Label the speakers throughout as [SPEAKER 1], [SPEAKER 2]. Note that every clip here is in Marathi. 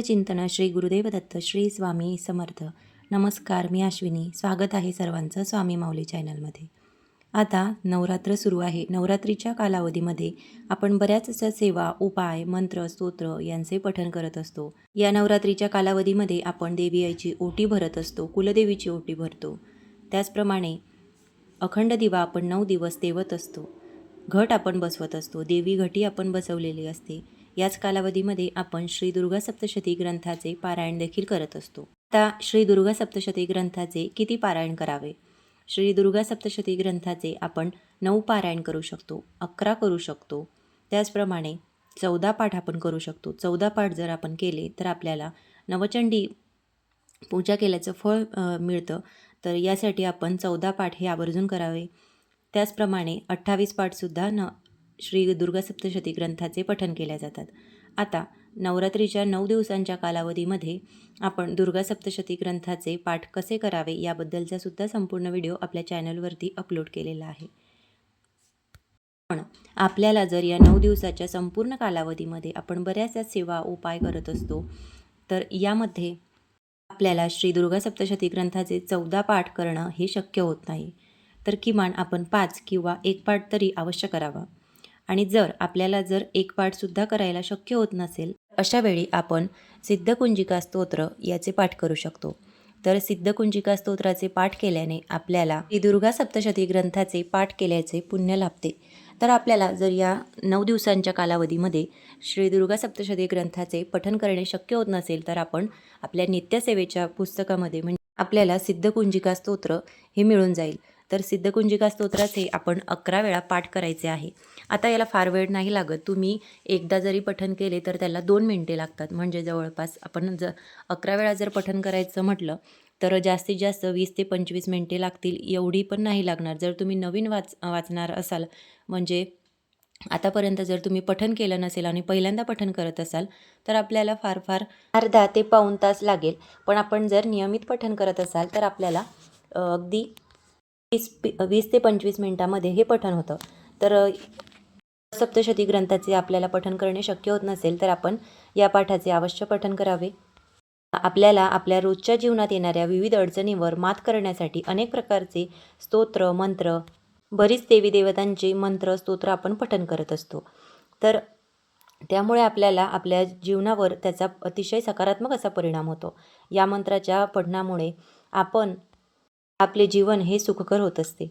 [SPEAKER 1] चिंतन श्री गुरुदेव दत्त श्री स्वामी समर्थ. नमस्कार मी अश्विनी. स्वागत आहे सर्वांचं स्वामी माऊली चॅनलमध्ये. आता नवरात्र सुरू आहे. नवरात्रीच्या कालावधीमध्ये आपण बऱ्याच अशा सेवा उपाय मंत्र स्तोत्र यांचे पठण करत असतो. या नवरात्रीच्या कालावधीमध्ये आपण देवी आईची ओटी भरत असतो कुलदेवीची ओटी भरतो. त्याचप्रमाणे अखंड दिवा आपण नऊ दिवस तेवत असतो. घट आपण बसवत असतो. देवी घटी आपण बसवलेली असते. याच कालावधीमध्ये आपण श्री दुर्गा सप्तशती ग्रंथाचे पारायण देखील करत असतो. आता श्री दुर्गा सप्तशती ग्रंथाचे किती पारायण करावे? श्री दुर्गा सप्तशती ग्रंथाचे आपण नऊ पारायण करू शकतो अकरा करू शकतो. त्याचप्रमाणे चौदा पाठ आपण करू शकतो. चौदा पाठ जर आपण केले तर आपल्याला नवचंडी पूजा केल्याचं फळ मिळतं. तर यासाठी आपण चौदा पाठ हे आवर्जून करावे. त्याचप्रमाणे अठ्ठावीस पाठसुद्धा न श्री दुर्गा सप्तशती ग्रंथाचे पठण केल्या जातात. आता नवरात्रीच्या नऊ दिवसांच्या कालावधीमध्ये आपण दुर्गा सप्तशती ग्रंथाचे पाठ कसे करावे याबद्दलचा सुद्धा संपूर्ण व्हिडिओ आपल्या चॅनलवरती अपलोड केलेला आहे. पण आपल्याला जर या नऊ दिवसाच्या संपूर्ण कालावधीमध्ये आपण बऱ्याचशा सेवा उपाय करत असतो तर यामध्ये आपल्याला श्री दुर्गा सप्तशती ग्रंथाचे चौदा पाठ करणं हे शक्य होत नाही. तर किमान आपण पाच किंवा एक पाठ तरी अवश्य करावा. आणि जर आपल्याला जर एक पाठसुद्धा करायला शक्य होत नसेल अशा वेळी आपण सिद्धकुंजिका स्तोत्र याचे पाठ करू शकतो. तर सिद्धकुंजिका स्तोत्राचे पाठ केल्याने आपल्याला दुर्गा सप्तशती ग्रंथाचे पाठ केल्याचे पुण्य लाभते. तर आपल्याला जर या नऊ दिवसांच्या कालावधीमध्ये श्री दुर्गा सप्तशती ग्रंथाचे पठन करणे शक्य होत नसेल तर आपण आपल्या नित्यसेवेच्या पुस्तकामध्ये म्हणजे आपल्याला सिद्धकुंजिका स्तोत्र हे मिळून जाईल. तर सिद्धकुंजिका स्तोत्राचे आपण अकरा वेळा पाठ करायचे आहे. आता याला फार वेळ नाही लागत. तुम्ही एकदा जरी पठन केले तर त्याला दोन मिनटे लागतात. म्हणजे जवळपास आपण ज अकरा वेळा जर पठन करायचं म्हटलं तर जास्तीत जास्त वीस ते पंचवीस मिनटे लागतील. एवढी पण नाही लागणार. जर तुम्ही नवीन वाच वाचणार असाल म्हणजे आतापर्यंत जर तुम्ही पठन केलं नसेल आणि पहिल्यांदा पठन करत असाल तर आपल्याला फार फार अर्धा ते पाऊण तास लागेल. पण आपण जर नियमित पठन करत असाल तर आपल्याला अगदी वीस वीस ते पंचवीस मिनटामध्ये हे पठण होतं. तर सप्तशती ग्रंथाचे आपल्याला पठण करणे शक्य होत नसेल तर आपण या पाठाचे अवश्य पठण करावे. आपल्याला आपल्या रोजच्या जीवनात येणाऱ्या विविध अडचणीवर मात करण्यासाठी अनेक प्रकारचे स्तोत्र मंत्र बरीच देवी देवतांचे मंत्र स्तोत्र आपण पठण करत असतो. तर त्यामुळे आपल्याला आपल्या जीवनावर त्याचा अतिशय सकारात्मक असा परिणाम होतो. या मंत्राच्या पठणामुळे आपण आपले जीवन हे सुखकर होत असते.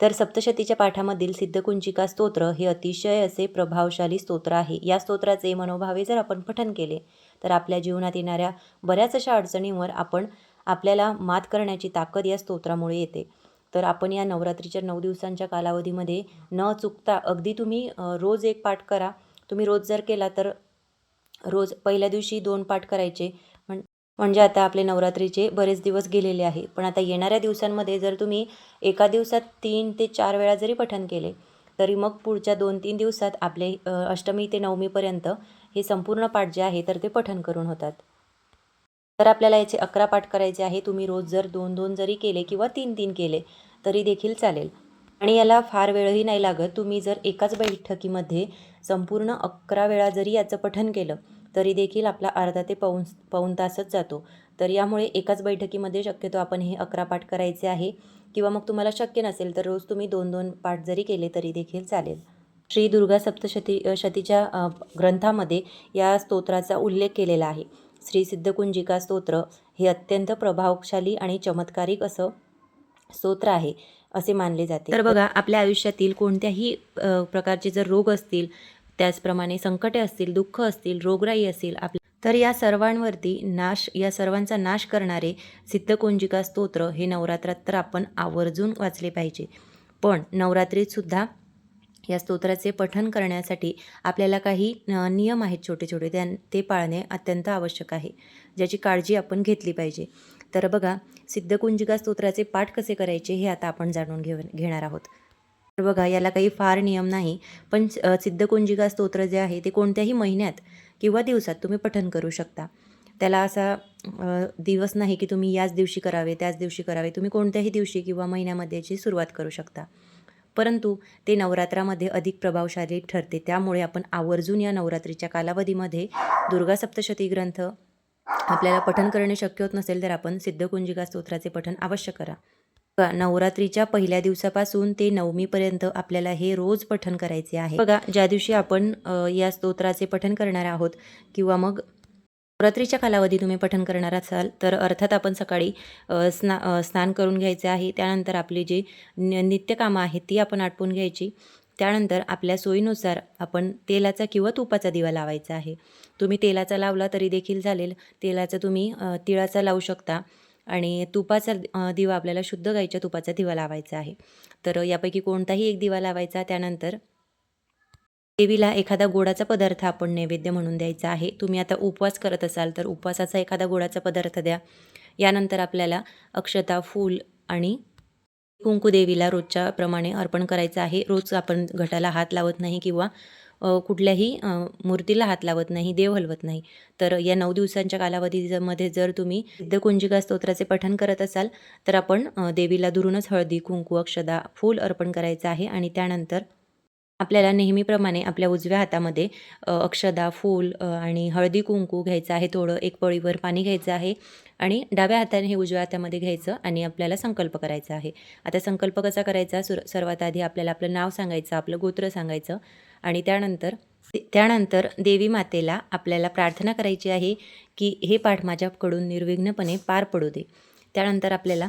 [SPEAKER 1] तर सप्तशतीच्या पाठामधील सिद्धकुंचिका स्तोत्र हे अतिशय असे प्रभावशाली स्तोत्र आहे. या स्तोत्राचे मनोभावे जर आपण पठन केले तर आपल्या जीवनात येणाऱ्या बऱ्याच अशा अडचणींवर आपण आपल्याला मात करण्याची ताकद या स्तोत्रामुळे येते. तर आपण या नवरात्रीच्या नऊ दिवसांच्या कालावधीमध्ये न चुकता अगदी तुम्ही रोज एक पाठ करा. तुम्ही रोज जर केला तर रोज पहिल्या दिवशी दोन पाठ करायचे. म्हणजे आता आपले नवरात्रीचे बरेच दिवस गेलेले आहे. पण आता येणाऱ्या दिवसांमध्ये जर तुम्ही एका दिवसात तीन ते चार वेळा जरी पठण केले तरी मग पुढच्या दोन तीन दिवसात आपले अष्टमी ते नवमीपर्यंत हे संपूर्ण पाठ जे आहे तर ते पठण करून होतात. तर आपल्याला याचे अकरा पाठ करायचे आहे. तुम्ही रोज जर दोन दोन जरी केले किंवा तीन तीन केले तरी देखील चालेल. आणि याला फार वेळही नाही लागत. तुम्ही जर एकाच बैठकीमध्ये संपूर्ण अकरा वेळा जरी याचं पठण केलं तरी देखील आपला अर्धा ते पाऊन पाऊण तासच जातो. तर यामुळे एकाच बैठकीमध्ये शक्यतो आपण हे अकरा पाठ करायचे आहे. किंवा मग तुम्हाला शक्य नसेल तर रोज तुम्ही दोन दोन पाठ जरी केले तरी देखील चालेल. श्री दुर्गा सप्तशती शतीच्या ग्रंथामध्ये या स्तोत्राचा उल्लेख केलेला आहे. श्री सिद्धकुंजिका स्तोत्र हे अत्यंत प्रभावशाली आणि चमत्कारिक असं स्तोत्र आहे असे मानले जाते. तर बघा आपल्या आयुष्यातील कोणत्याही प्रकारचे जर रोग असतील त्याचप्रमाणे संकटे असतील दुःख असतील रोगराई असेल आपल्या तर या सर्वांवरती नाश या सर्वांचा नाश करणारे सिद्धकुंजिका स्तोत्र हे नवरात्रात तर आपण आवर्जून वाचले पाहिजे. पण नवरात्रीत सुद्धा या स्तोत्राचे पठन करण्यासाठी आपल्याला काही नियम आहेत छोटे छोटे त्या ते पाळणे अत्यंत आवश्यक आहे. ज्याची काळजी आपण घेतली पाहिजे. तर बघा सिद्धकुंजिका स्तोत्राचे पाठ कसे करायचे हे आता आपण जाणून घेऊ घेणार आहोत. तर बघा याला काही फार नियम नाही. पण सिद्धकुंजिका स्तोत्र जे आहे ते कोणत्याही महिन्यात किंवा दिवसात तुम्ही पठन करू शकता. त्याला असा दिवस नाही की तुम्ही याच दिवशी करावे त्याच दिवशी करावे. तुम्ही कोणत्याही दिवशी किंवा महिन्यामध्ये याची सुरुवात करू शकता. परंतु ते नवरात्रामध्ये अधिक प्रभावशाली ठरते. त्यामुळे आपण आवर्जून या नवरात्रीच्या कालावधीमध्ये दुर्गा सप्तशती ग्रंथ आपल्याला पठन करणे शक्य होत नसेल तर आपण सिद्धकुंजिका स्तोत्राचे पठन अवश्य करा. बघा नवरात्रीच्या पहिल्या दिवसापासून ते नवमीपर्यंत आपल्याला हे रोज पठण करायचे आहे. बघा ज्या दिवशी आपण या स्तोत्राचे पठण करणार आहोत किंवा मग नवरात्रीच्या कालावधी तुम्ही पठण करणार असाल तर अर्थात आपण सकाळी स्ना स्नान करून घ्यायचे आहे. त्यानंतर आपली जी न नित्यकामं आहेत ती आपण आटपून घ्यायची. त्यानंतर आपल्या सोयीनुसार आपण तेलाचा किंवा तुपाचा दिवा लावायचा आहे. तुम्ही तेलाचा लावला तरी देखील चालेल. तेलाचा तुम्ही तिळाचा लावू शकता. आणि तुपाचा दिवा आपल्याला शुद्ध गाईच्या तुपाचा दिवा लावायचा आहे. तर यापैकी कोणताही एक दिवा लावायचा त्यानंतर देवीला एखादा गोडाचा पदार्थ आपण नैवेद्य म्हणून द्यायचा आहे. तुम्ही आता उपवास करत असाल तर उपवासाचा एखादा गोडाचा पदार्थ द्या. यानंतर आपल्याला अक्षता फूल आणि कुंकू देवीला रोजच्या प्रमाणे अर्पण करायचं आहे. रोज आपण घटाला हात लावत नाही किंवा कुठल्याही मूर्तीला हात लावत नाही देव हलवत नाही. तर या नऊ दिवसांच्या कालावधीमध्ये जर तुम्ही सिद्धकुंजिका स्तोत्राचे पठण करत असाल तर आपण देवीला दुरूनच हळदी कुंकू अक्षदा फूल अर्पण करायचं आहे आणि त्यानंतर आपल्याला नेहमीप्रमाणे आपल्या उजव्या हातामध्ये अक्षदा फूल आणि हळदी कुंकू घ्यायचं आहे. थोडं एक पळीवर पाणी घ्यायचं आहे आणि डाव्या हाताने हे उजव्या हातामध्ये घ्यायचं आणि आपल्याला संकल्प करायचा आहे. आता संकल्प कसा करायचा? सुर सर्वात आधी आपल्याला आपलं नाव सांगायचं आपलं गोत्र सांगायचं. आणि त्यानंतर त्यानंतर देवी मातेला आपल्याला प्रार्थना करायची आहे की हे पाठ माझ्याकडून निर्विघ्नपणे पार पडू दे. त्यानंतर आपल्याला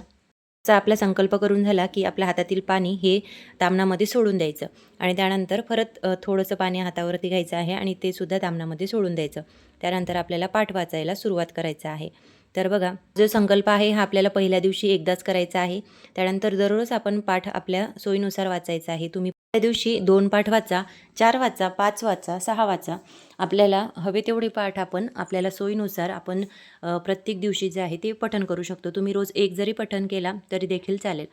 [SPEAKER 1] चा आपला संकल्प करून झाला की आपल्या हातातील पाणी हे तामणामध्ये सोडून द्यायचं आणि त्यानंतर परत थोडंसं पाणी हातावरती घ्यायचं आहे आणि ते सुद्धा तामणामध्ये सोडून द्यायचं. त्यानंतर आपल्याला पाठ वाचायला सुरुवात करायचं आहे. तर बघा जो संकल्प आहे हा आपल्याला पहिल्या दिवशी एकदाच करायचा आहे. त्यानंतर दररोज आपण पाठ आपल्या सोयीनुसार वाचायचा आहे. तुम्ही त्या दिवशी दोन पाठ वाचा चार वाचा पाच वाचा सहा वाचा. आपल्याला हवे तेवढे पाठ आपण आपल्याला सोयीनुसार आपण प्रत्येक दिवशी जे आहे ते पठन करू शकतो. तुम्ही रोज एक जरी पठन केला तरी देखील चालेल.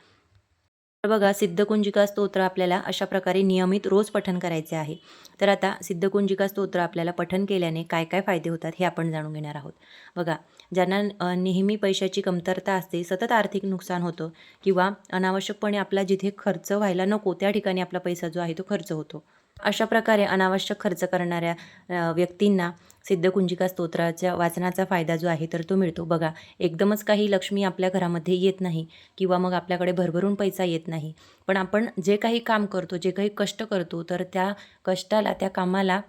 [SPEAKER 1] तर बघा सिद्धकुंजिका स्तोत्र आपल्याला अशा प्रकारे नियमित रोज पठन करायचे आहे. तर आता सिद्धकुंजिका स्तोत्र आपल्याला पठन केल्याने काय काय फायदे होतात हे आपण जाणून घेणार आहोत. बघा ज्यांना नेहमी पैशाची कमतरता असते सतत आर्थिक नुकसान होतं किंवा अनावश्यकपणे आपला जिथे खर्च व्हायला नको त्या ठिकाणी आपला पैसा जो आहे तो खर्च होतो. अशा प्रकारे अनावश्यक खर्च करणाऱ्या व्यक्तींना सिद्धकुंजिका स्तोत्राच्या वाचनाचा फायदा जो आहे तर तो मिळतो. बघा एकदमच काही लक्ष्मी आपल्या घरामध्ये येत नाही किंवा मग आपल्याकडे भरभरून पैसा येत नाही. पण आपण जे काही काम करतो जे काही कष्ट करतो तर त्या कष्टाला त्या कामाला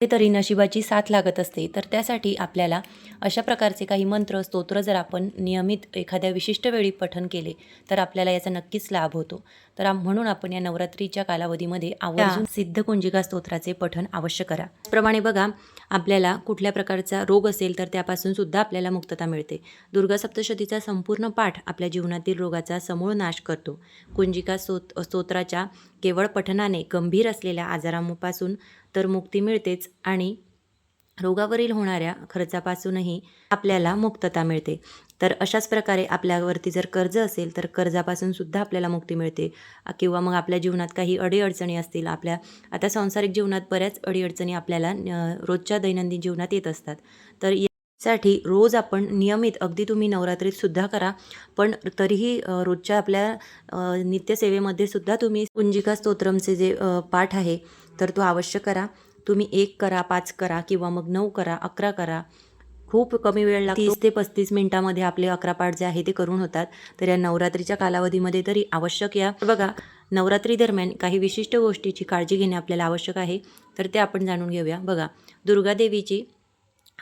[SPEAKER 1] तरी नशिबाची साथ लागत असते. तर त्यासाठी आपल्याला अशा प्रकारचे काही मंत्र स्तोत्र जर आपण नियमित एखाद्या विशिष्ट वेळी पठन केले तर आपल्याला याचा नक्कीच लाभ होतो. तर म्हणून आपण या नवरात्रीच्या कालावधीमध्ये आवर्जून सिद्धकुंजिका स्तोत्राचे पठण अवश्य करा. त्याचप्रमाणे बघा आपल्याला कुठल्या प्रकारचा रोग असेल तर त्यापासून सुद्धा आपल्याला मुक्तता मिळते. दुर्गा सप्तशतीचा संपूर्ण पाठ आपल्या जीवनातील रोगाचा समूळ नाश करतो. कुंजिका स्तोत स्तोत्राच्या केवळ पठनाने गंभीर असलेल्या आजारांपासून तर मुक्ती मिळतेच आणि रोगावरील होणाऱ्या खर्चापासूनही आपल्याला मुक्तता मिळते. तर अशाच प्रकारे आपल्यावरती जर कर्ज असेल तर कर्जापासून सुद्धा आपल्याला मुक्ती मिळते. किंवा मग आपल्या जीवनात काही अडीअडचणी असतील आपल्या आता सांसारिक जीवनात बऱ्याच अडीअडचणी आपल्याला रोजच्या दैनंदिन जीवनात येत असतात. तर यासाठी रोज आपण नियमित अगदी तुम्ही नवरात्रीत सुद्धा करा पण तरीही रोजच्या आपल्या नित्यसेवेमध्ये सुद्धा तुम्ही कुंजिका स्तोत्रमचे जे पाठ आहे तर तो अवश्य करा. तुम्ही एक करा पाच करा किंवा मग नऊ करा अकरा करा खूप कमी वेळ लागतो. तीस ते पस्तीस मिनिटामध्ये आपले अकरा पाठ जे आहे ते करून होतात. तर या नवरात्रीच्या कालावधीमध्ये तरी आवश्यक या. बघा नवरात्री दरम्यान काही विशिष्ट गोष्टीची काळजी घेणे आपल्याला आवश्यक आहे. तर ते आपण जाणून घेऊया. बघा दुर्गादेवीची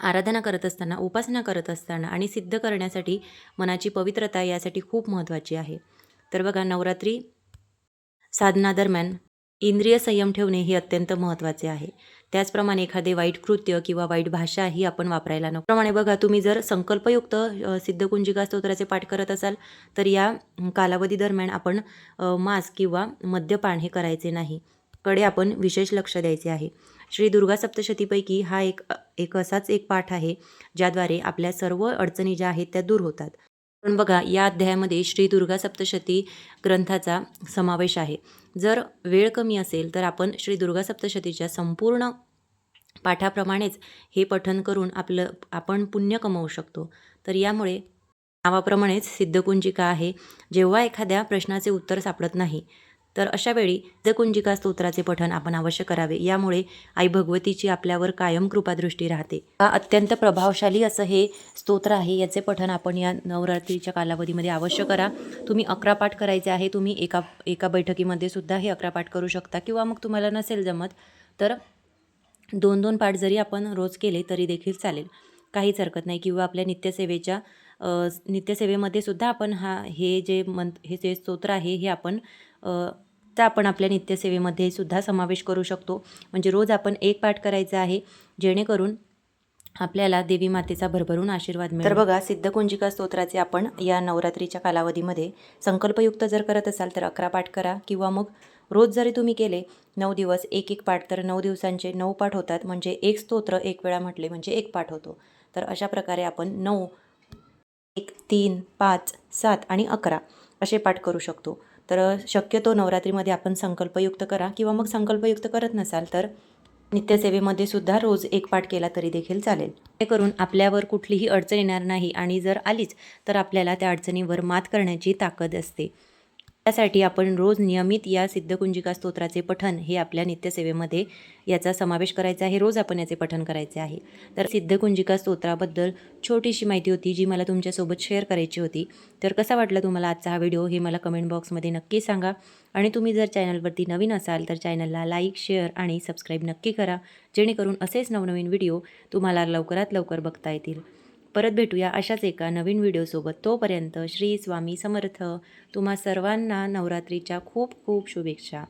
[SPEAKER 1] आराधना करत असताना उपासना करत असताना आणि सिद्ध करण्यासाठी मनाची पवित्रता यासाठी खूप महत्त्वाची आहे. तर बघा नवरात्री साधनादरम्यान इंद्रिय संयम ठेवणे हे अत्यंत महत्त्वाचे आहे. त्याचप्रमाणे एखादे वाईट कृत्य किंवा वाईट भाषा ही आपण वापरायला नको. प्रमाणे बघा तुम्ही जर संकल्पयुक्त सिद्धकुंजिका स्तोत्राचे पाठ करत असाल तर या कालावधी दरम्यान आपण मांस किंवा मद्यपान हे करायचे नाही. कडे आपण विशेष लक्ष द्यायचे आहे. श्री दुर्गा सप्तशतीपैकी हा एक एक असाच एक पाठ आहे ज्याद्वारे आपल्या सर्व अडचणी ज्या आहेत त्या दूर होतात. पण बघा या अध्यायामध्ये श्री दुर्गा सप्तशती ग्रंथाचा समावेश आहे. जर वेळ कमी असेल तर आपण श्री दुर्गा सप्तशतीच्या संपूर्ण पाठाप्रमाणेच हे पठन करून आपलं आपण पुण्य कमवू शकतो. तर यामुळे नावाप्रमाणेच सिद्धकुंजिका आहे. जेव्हा एखाद्या प्रश्नाचे उत्तर सापडत नाही तर अशावेळी सिद्धकुंजिका स्तोत्राचे पठन आपण अवश्य करावे. यामुळे आई भगवतीची आपल्यावर कायम कृपादृष्टी राहते. हा अत्यंत प्रभावशाली असं हे स्तोत्र आहे. याचे पठन आपण या नवरात्रीच्या कालावधीमध्ये अवश्य करा. तुम्ही अकरा पाठ करायचे आहे. तुम्ही एका एका बैठकीमध्ये सुद्धा हे अकरा पाठ करू शकता. किंवा मग तुम्हाला नसेल जमत तर दोन दोन पाठ जरी आपण रोज केले तरी देखील चालेल. काहीच हरकत नाही. किंवा आपल्या नित्यसेवेच्या नित्यसेवेमध्ये सुद्धा आपण हा हे जे मंत हे जे स्तोत्र आहे हे आपण तर आपण आपल्या नित्यसेवेमध्ये सुद्धा समावेश करू शकतो. म्हणजे रोज आपण एक पाठ करायचा आहे जेणेकरून आपल्याला देवी मातेचा भरभरून आशीर्वाद मिळेल. तर बघा सिद्धकुंजिका स्तोत्राचे आपण या नवरात्रीच्या कालावधीमध्ये संकल्पयुक्त जर करत असाल तर अकरा पाठ करा. किंवा मग रोज जरी तुम्ही केले नऊ दिवस एक एक पाठ तर नऊ दिवसांचे नऊ पाठ होतात. म्हणजे एक स्तोत्र एक वेळा म्हटले म्हणजे एक पाठ होतो. तर अशा प्रकारे आपण नऊ एक तीन पाच सात आणि अकरा असे पाठ करू शकतो. तर शक्यतो नवरात्रीमध्ये आपण संकल्पयुक्त करा किंवा मग संकल्पयुक्त करत नसाल तर नित्यसेवेमध्ये सुद्धा रोज एक पाठ केला तरी देखील चालेल. हे करून आपल्यावर कुठलीही अडचण येणार नाही आणि जर आलीच तर आपल्याला त्या अडचणीवर मात करण्याची ताकद असते. त्यासाठी आपण रोज नियमित या सिद्धकुंजिका स्तोत्राचे पठन हे आपल्या नित्यसेवेमध्ये याचा समावेश करायचा आहे. रोज आपण याचे पठन करायचे आहे. तर सिद्धकुंजिका स्तोत्राबद्दल छोटीशी माहिती होती जी मला तुमच्यासोबत शेअर करायची होती. तर कसा वाटला तुम्हाला आजचा हा व्हिडिओ हे मला कमेंट बॉक्समध्ये नक्की सांगा. आणि तुम्ही जर चॅनलवरती नवीन असाल तर चॅनलला लाईक शेअर आणि सबस्क्राईब नक्की करा. जेणेकरून असेच नवनवीन व्हिडिओ तुम्हाला लवकरात लवकर बघता येतील. परत भेटूया अशाच एका नवीन व्हिडिओसोबत. तोपर्यंत श्री स्वामी समर्थ. तुम्हा सर्वांना नवरात्रीच्या खूप खूप शुभेच्छा.